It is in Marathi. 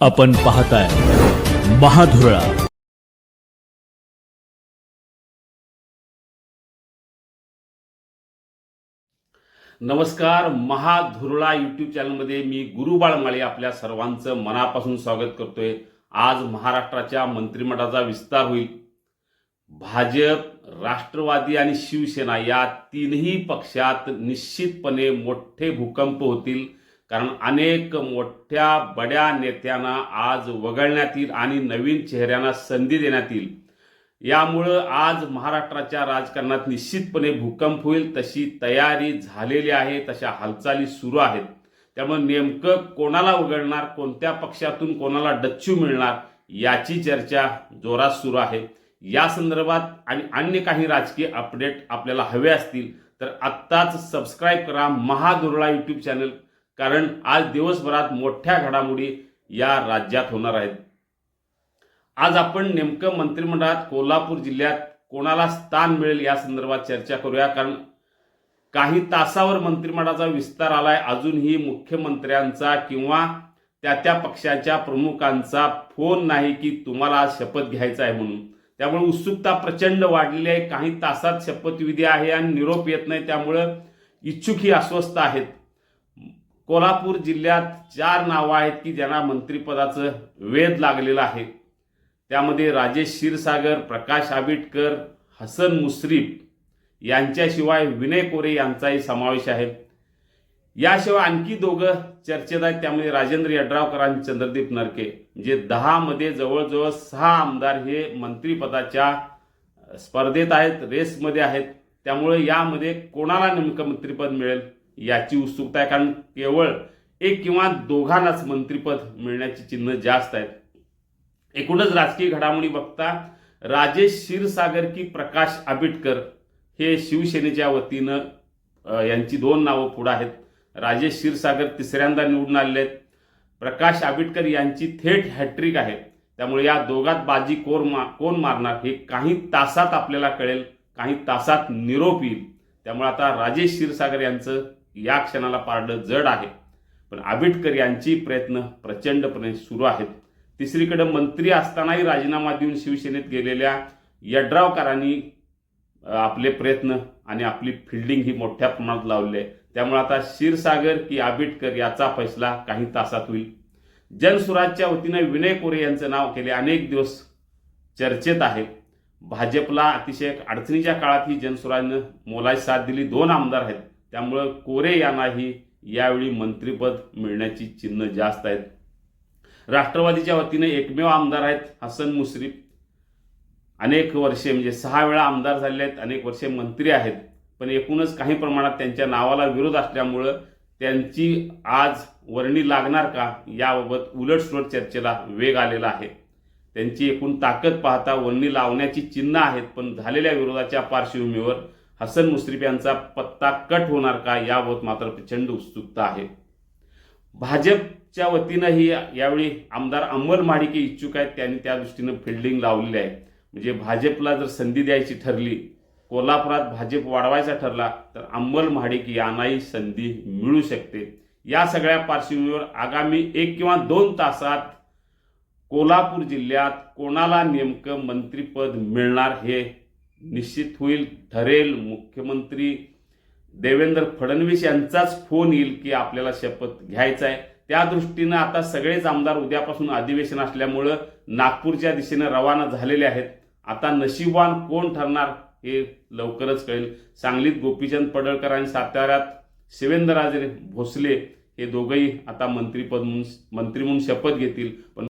आपण पाहताय महाधुरळा. नमस्कार महाधुरळा युट्यूब चॅनलमध्ये मी गुरु बाळमाळे आपल्या सर्वांचं मनापासून स्वागत करतोय. आज महाराष्ट्राच्या मंत्रिमंडळाचा विस्तार होईल. भाजप राष्ट्रवादी आणि शिवसेना या तीनही पक्षात निश्चितपणे मोठे भूकंप होतील. कारण अनेक मोठ्या बड्या नेत्यांना आज वगळण्यात येईल आणि नवीन चेहऱ्यांना संधी देण्यात येईल. यामुळं आज महाराष्ट्राच्या राजकारणात निश्चितपणे भूकंप होईल. तशी तयारी झालेली आहे तशा हालचाली सुरू आहेत. त्यामुळे नेमकं कोणाला उघडणार कोणत्या पक्षातून कोणाला डच्चू मिळणार याची चर्चा जोरात सुरू आहे. या संदर्भात आणि अन्य काही राजकीय अपडेट आपल्याला हवे असतील तर आत्ताच सबस्क्राईब करा. महादुर्ळा यूट्यूब चॅनल कारण आज दिवसभरात मोठ्या घडामोडी या राज्यात होणार आहेत. आज आपण नेमकं मंत्रिमंडळात कोल्हापूर जिल्ह्यात कोणाला स्थान मिळेल या संदर्भात चर्चा करूया. कारण काही तासावर मंत्रिमंडळाचा विस्तार आलाय. अजूनही मुख्यमंत्र्यांचा किंवा त्या त्या पक्षाच्या प्रमुखांचा फोन नाही की तुम्हाला आज शपथ घ्यायचा आहे म्हणून. त्यामुळे उत्सुकता प्रचंड वाढलेली आहे. काही तासात शपथविधी आहे आणि निरोप येत नाही. त्यामुळं इच्छुकही अस्वस्थ आहेत. कोल्हापूर जिल्ह्यात चार नावं आहेत की ज्यांना मंत्रिपदाचं वेध लागलेलं आहे. त्यामध्ये राजेश क्षीरसागर प्रकाश आबिटकर हसन मुश्रीफ यांच्याशिवाय विनय कोरे यांचाही समावेश आहे. याशिवाय आणखी दोघं चर्चेत आहेत. त्यामध्ये राजेंद्र यड्रावकर आणि चंद्रदीप नरके. म्हणजे दहामध्ये जवळजवळ सहा आमदार हे मंत्रिपदाच्या स्पर्धेत आहेत रेसमध्ये आहेत. त्यामुळे यामध्ये कोणाला नेमकं मंत्रिपद मिळेल? याची उत्सुकता आहे कारण केवळ एक किंवा दोघांनाच मंत्रिपद मिळण्याची चिन्ह जास्त आहेत. एकूणच राजकीय घडामोडी बघता राजेश क्षीरसागर की प्रकाश आबिटकर हे शिवसेनेच्या वतीनं यांची दोन नावं पुढं आहेत. राजेश क्षीरसागर तिसऱ्यांदा निवडून आलेले आहेत. प्रकाश आबिटकर यांची थेट हॅट्रिक आहे. त्यामुळे या दोघात बाजी कोर मा कोण मारणार हे काही तासात आपल्याला कळेल काही तासात निरोप येईल. त्यामुळे आता राजेश क्षीरसागर यांचं या क्षणाला पारडं जड आहे. पण आबिटकर यांची प्रयत्न प्रचंडपणे सुरू आहेत. तिसरीकडे मंत्री असतानाही राजीनामा देऊन शिवसेनेत गेलेल्या यड्रावकरांनी आपले प्रयत्न आणि आपली फिल्डिंग ही मोठ्या प्रमाणात लावली आहे. त्यामुळे आता क्षीरसागर की आबिटकर याचा फैसला काही तासात होईल. जनसुराजच्या वतीनं विनय कोरे यांचं नाव गेले अनेक दिवस चर्चेत आहे. भाजपला अतिशय अडचणीच्या काळात ही जनसुराजनं मोलाची साथ दिली. दोन आमदार आहेत. त्यामुळं कोरे यांनाही यावेळी मंत्रिपद मिळण्याची चिन्ह जास्त आहेत. राष्ट्रवादीच्या वतीने एकमेव आमदार आहेत हसन मुश्रीफ. अनेक वर्षे म्हणजे सहा वेळा आमदार झाले आहेत अनेक वर्षे मंत्री आहेत. पण एकूणच काही प्रमाणात त्यांच्या नावाला विरोध असल्यामुळं त्यांची आज वर्णी लागणार का याबाबत उलटसुलट चर्चेला वेग आलेला आहे. त्यांची एकूण ताकद पाहता वर्णी लावण्याची चिन्ह आहेत पण झालेल्या विरोधाच्या पार्श्वभूमीवर हसन मुश्रीफ यांचा पत्ता कट होणार का याबाबत मात्र प्रचंड उत्सुकता आहे. भाजपच्या वतीनंही यावेळी आमदार अंमल महाडिके इच्छुक आहेत. त्यांनी त्या दृष्टीनं फिल्डिंग लावलेली आहे. म्हणजे भाजपला जर संधी द्यायची ठरली कोल्हापुरात भाजप वाढवायचा ठरला तर अंमल महाडिक यांनाही संधी मिळू शकते. या सगळ्या पार्श्वभूमीवर आगामी एक किंवा दोन तासात कोल्हापूर जिल्ह्यात कोणाला नेमकं मंत्रिपद मिळणार हे निश्चित होईल ठरेल. मुख्यमंत्री देवेंद्र फडणवीस यांचाच फोन येईल की आपल्याला शपथ घ्यायचा आहे. त्या दृष्टीनं आता सगळेच आमदार उद्यापासून अधिवेशन असल्यामुळं नागपूरच्या दिशेनं रवाना झालेले आहेत. आता नशीबवान कोण ठरणार हे लवकरच कळेल. सांगलीत गोपीचंद पडळकर आणि साताऱ्यात शिवेंद्रराजे भोसले हे दोघंही आता मंत्रीपद म्हणून मंत्री म्हणून शपथ घेतील. पण